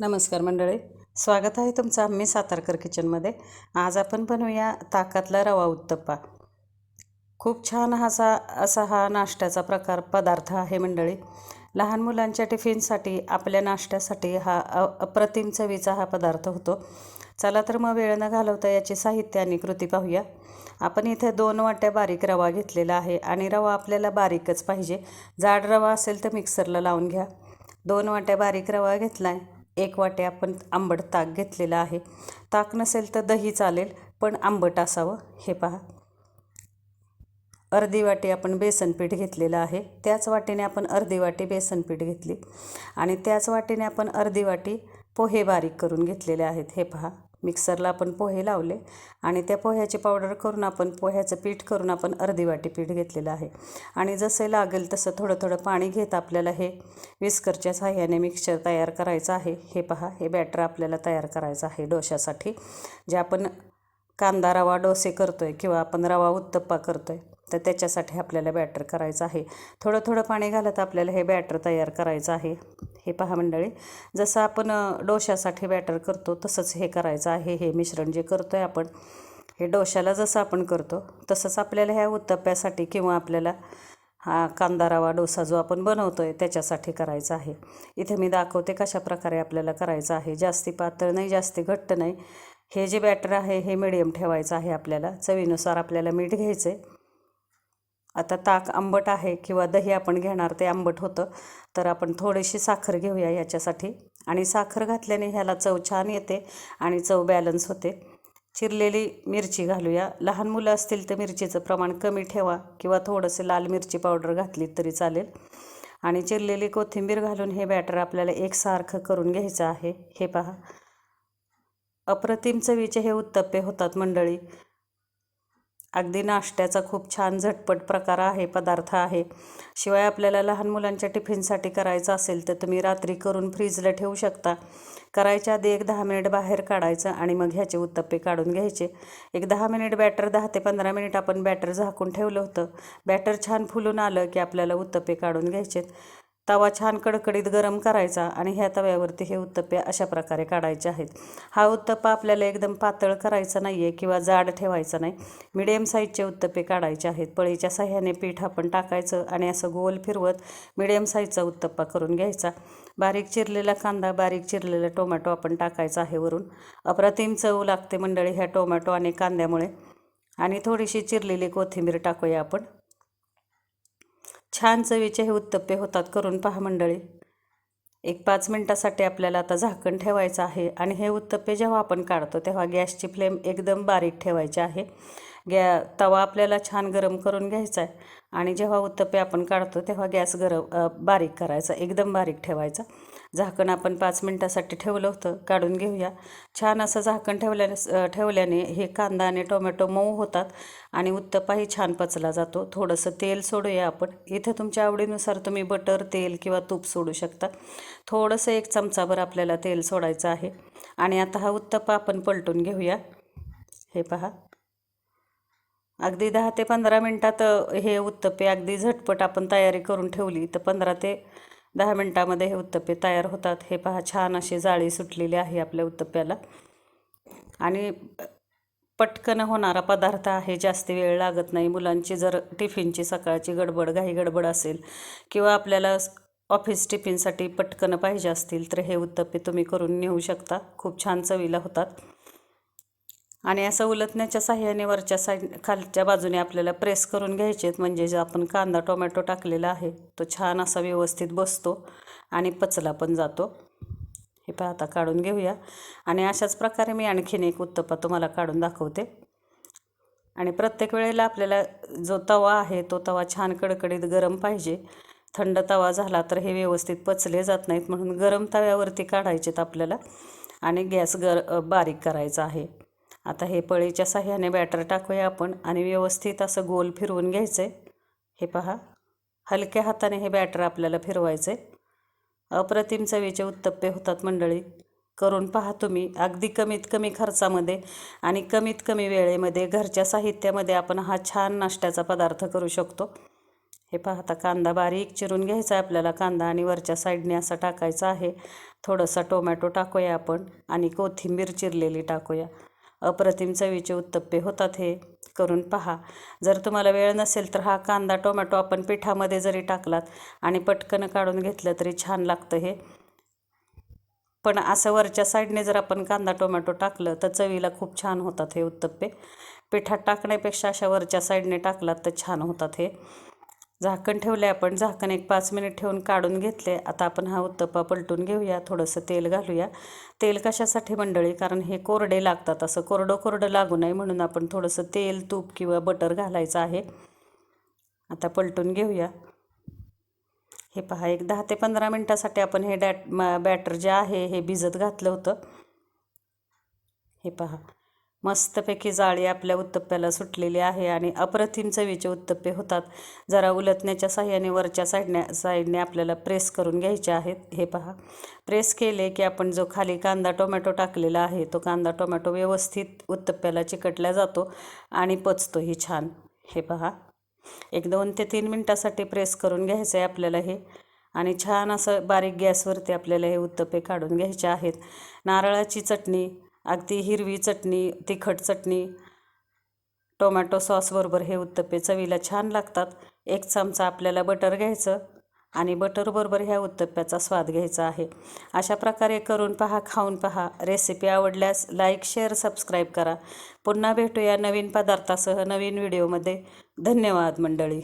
नमस्कार मंडळी. स्वागत आहे तुमचं आम्ही सातारकर किचनमध्ये. आज आपण बनवूया ताकातला रवा उत्तप्पा. खूप छान असा असा हा नाश्त्याचा प्रकार पदार्थ आहे मंडळी. लहान मुलांच्या टिफिनसाठी आपल्या नाश्त्यासाठी हा अप्रतिम चवीचा हा पदार्थ होतो. चला तर मग वेळ न घालवता याची साहित्य आणि कृती पाहूया. आपण इथे दोन वाट्या बारीक रवा घेतलेला आहे आणि रवा आपल्याला बारीकच पाहिजे. जाड रवा असेल तर मिक्सरला लावून घ्या. दोन वाट्या बारीक रवा घेतला आहे एक वाटे आपण आंबट ताक घेतलेलं आहे. ताक नसेल तर दही चालेल पण आंबट असावं. हे पहा. अर्धी वाटी आपण बेसनपीठ घेतलेलं आहे. त्याच वाटेने आपण अर्धी वाटी बेसनपीठ घेतली. आणि त्याच वाटेने आपण अर्धी वाटी पोहे बारीक करून घेतलेले आहेत. हे पहा. मिक्सरला आपण पोहे लावले आणि त्या पोह्याची पावडर करून आपण पोह्याचं पीठ करून आपण अर्धी वाटी पीठ घेतलेलं आहे. आणि जसं लागेल तसं थोडं थोडं पाणी घेत आपल्याला हे विस्करच्या साह्याने मिक्सचर तयार करायचं आहे. हे पहा हे बॅटर आपल्याला तयार करायचं आहे डोशासाठी जे आपण कांदा रवा डोसे करतो आहे किंवा आपण रवा उत्तप्पा करतो आहे तर त्याच्यासाठी आपल्याला बॅटर करायचं आहे. थोडं थोडं पाणी घालत आपल्याला हे बॅटर तयार करायचं आहे. हे पहा मंडळी जसं आपण डोशासाठी बॅटर करतो तसंच हे करायचं आहे. हे मिश्रण जे करतो आहे आपण हे डोशाला जसं आपण करतो तसंच आपल्याला ह्या उत्तप्प्यासाठी किंवा आपल्याला हा कांदा रवा डोसा जो आपण बनवतो आहे त्याच्यासाठी करायचा आहे. इथे मी दाखवते कशा प्रकारे आपल्याला करायचं आहे. जास्ती पातळ नाही जास्ती घट्ट नाही. हे जे बॅटर आहे हे मिडियम ठेवायचं आहे आपल्याला. चवीनुसार आपल्याला मीठ घ्यायचं आहे आता ताक आंबट आहे किंवा दही आपण घेणार ते आंबट होतं. तर आपण थोडीशी साखर घेऊया याच्यासाठी. आणि साखर घातल्याने ह्याला चव छान येते आणि चव बॅलन्स होते. चिरलेली मिरची घालूया. लहान मुलं असतील तर मिरचीचं प्रमाण कमी ठेवा किंवा थोडंसं लाल मिरची पावडर घातली तरी चालेल. आणि चिरलेली कोथिंबीर घालून हे बॅटर आपल्याला एकसारखं करून घ्यायचं आहे. हे पहा. अप्रतिम चवीचे हे उत्तप्पे होतात मंडळी. अगदी नाश्त्याचा खूप छान झटपट प्रकार आहे पदार्थ आहे. शिवाय आपल्याला लहान मुलांच्या टिफिनसाठी करायचं असेल तर तुम्ही रात्री करून फ्रीजला ठेवू शकता. करायच्या आधी एक दहा मिनिट बाहेर काढायचं आणि मग ह्याचे उत्तप्पे काढून घ्यायचे. एक दहा मिनिट बॅटर दहा ते पंधरा मिनिट आपण बॅटर झाकून ठेवलं होतं. बॅटर छान फुलून आलं की आपल्याला उत्तप्पे काढून घ्यायचेत. तवा छान कडकडीत गरम करायचा आणि ह्या तव्यावरती हे उत्तप्पे अशा प्रकारे काढायचे आहेत. हा उत्तप्पा आपल्याला एकदम पातळ करायचा नाही आहे किंवा जाड ठेवायचा नाही. मिडियम साईजचे उत्तप्पे काढायचे आहेत. पळीच्या साह्याने पीठ आपण टाकायचं आणि असं गोल फिरवत मिडियम साईजचा उत्तप्पा करून घ्यायचा. बारीक चिरलेला कांदा बारीक चिरलेला टोमॅटो आपण टाकायचा आहे वरून. अप्रतिम चव लागते मंडळी ह्या टोमॅटो आणि कांद्यामुळे. आणि थोडीशी चिरलेली कोथिंबीर टाकूया आपण. छान चवीचे हे उत्तप्पे होतात करून पहा मंडळी. एक पाच मिनटासाठी आपल्याला आता झाकण ठेवायचं आहे आणि हे उत्तप्पे जेव्हा आपण काढतो तेव्हा गॅसची फ्लेम एकदम बारीक ठेवायची आहे. गॅ तवा आपल्याला छान गरम करून घ्यायचा आहे आणि जेव्हा उत्तप्पे आपण काढतो तेव्हा गॅस गरम बारीक करायचा एकदम बारीक ठेवायचा. झाकण आपण पाच मिनटासाठी ठेवलं होतं काढून घेऊया. छान असं झाकण ठेवल्याने ठेवल्याने हे कांदा आणि टोमॅटो मऊ होतात आणि उत्तपाही छान पचला जातो. थोडंसं तेल सोडूया आपण. इथं तुमच्या आवडीनुसार तुम्ही बटर तेल किंवा तूप सोडू शकता. थोडंसं एक चमचाभर आपल्याला तेल सोडायचं आहे. आणि आता हा उत्तप्पा आपण पलटून घेऊया. हे पहा. अगदी दहा ते पंधरा मिनटात हे उत्तप्पे अगदी झटपट आपण तयारी करून ठेवली तर पंधरा ते दहा मिनटामध्ये हे उत्तप्पे तयार होतात. हे पहा छान अशी जाळी सुटलेली आहे आपल्या उत्तप्प्याला. आणि पटकन होणारा पदार्थ आहे जास्त वेळ लागत नाही. मुलांची जर टिफिनची सकाळची गडबड घाई गडबड असेल किंवा आपल्याला ऑफिस टिफिनसाठी पटकन पाहिजे असतील तर हे उत्तप्पे तुम्ही करून नेऊ शकता. खूप छान चवीला होतात. आणि असं उलटण्याच्या साह्याने वरच्या साईड खालच्या बाजूने आपल्याला प्रेस करून घ्यायचे आहेत म्हणजे जे आपण कांदा टोमॅटो टाकलेला आहे तो छान असा व्यवस्थित बसतो आणि पचला पण जातो. हे पहा आता काढून घेऊया. आणि अशाच प्रकारे मी आणखीन एक उत्तप्पा तुम्हाला काढून दाखवते. आणि प्रत्येक वेळेला आपल्याला जो तवा आहे तो तवा छान कडकडीत गरम पाहिजे. थंड तवा झाला तर हे व्यवस्थित पचले जात नाहीत म्हणून गरम तव्यावरती काढायचेत आपल्याला. आणि गॅस गर बारीक करायचा आहे. आता हे पळीच्या साह्याने बॅटर टाकूया आपण आणि व्यवस्थित असं गोल फिरवून घ्यायचं आहे हे पहा हलक्या हाताने हे बॅटर आपल्याला फिरवायचं आहे अप्रतिम चवीचे उत्तप्पे होतात मंडळी. करून पहा तुम्ही अगदी कमीत कमी खर्चामध्ये आणि कमीत कमी वेळेमध्ये घरच्या साहित्यामध्ये आपण हा छान नाश्त्याचा पदार्थ करू शकतो. हे पाहता कांदा बारीक चिरून घ्यायचा आहे आपल्याला. कांदा आणि वरच्या साईडने असा टाकायचा आहे. थोडासा टोमॅटो टाकूया आपण आणि कोथिंबीर चिरलेली टाकूया. अप्रतिम चवीचे उत्तप्पे होतात हे करून पहा. जर तुम्हाला वेळ नसेल तर हा कांदा टोमॅटो आपण पिठामध्ये जरी टाकलात आणि पटकन काढून घेतलं तरी छान लागतं हे. पण असं वरच्या साईडने जर आपण कांदा टोमॅटो टाकलं तर चवीला खूप छान होतात हे उत्तप्पे. पिठात टाकण्यापेक्षा अशा वरच्या साईडने टाकलात तर छान होतात हे. झाकण ठेवले आपण. झाकण एक पाच मिनिट ठेवून काढून घेतले आता आपण हा उत्तप्पा पलटून घेऊया. थोडंसं तेल घालूया. तेल कशासाठी मंडळी? कारण हे कोरडे लागतात. असं कोरडं कोरडं लागू नये म्हणून आपण थोडंसं तेल तूप किंवा बटर घालायचं आहे. आता पलटून घेऊया. हे पहा एक दहा ते पंधरा मिनटासाठी आपण हे डॅट बॅटर जे आहे हे भिजत घातलं होतं. हे पहा. मस्तपैकी जाळी आपल्या उत्तप्प्याला सुटलेली आहे आणि अप्रतिम चवीचे उत्तप्पे होतात. जरा उलटण्याच्या साह्याने वरच्या साईडने साईडने आपल्याला प्रेस करून घ्यायचे आहेत. हे पहा. प्रेस केले की आपण जो खाली कांदा टोमॅटो टाकलेला आहे तो कांदा टोमॅटो व्यवस्थित उत्तप्प्याला चिकटला जातो आणि पचतोही छान. हे पहा. एक दोन ते तीन मिनटासाठी प्रेस करून घ्यायचं आहे आपल्याला हे. आणि छान असं बारीक गॅसवरती आपल्याला हे उत्तप्पे काढून घ्यायचे आहेत. नारळाची चटणी अगदी हिरवी चटणी तिखट चटणी टोमॅटो सॉसबरोबर हे उत्तप्पे चवीला छान लागतात. एक चमचा आपल्याला बटर घ्यायचं आणि बटरबरोबर ह्या उत्तप्प्याचा स्वाद घ्यायचा आहे. अशा प्रकारे करून पहा खाऊन पहा. रेसिपी आवडल्यास लाईक शेअर सबस्क्राईब करा. पुन्हा भेटूया नवीन पदार्थासह नवीन व्हिडिओमध्ये. धन्यवाद मंडळी.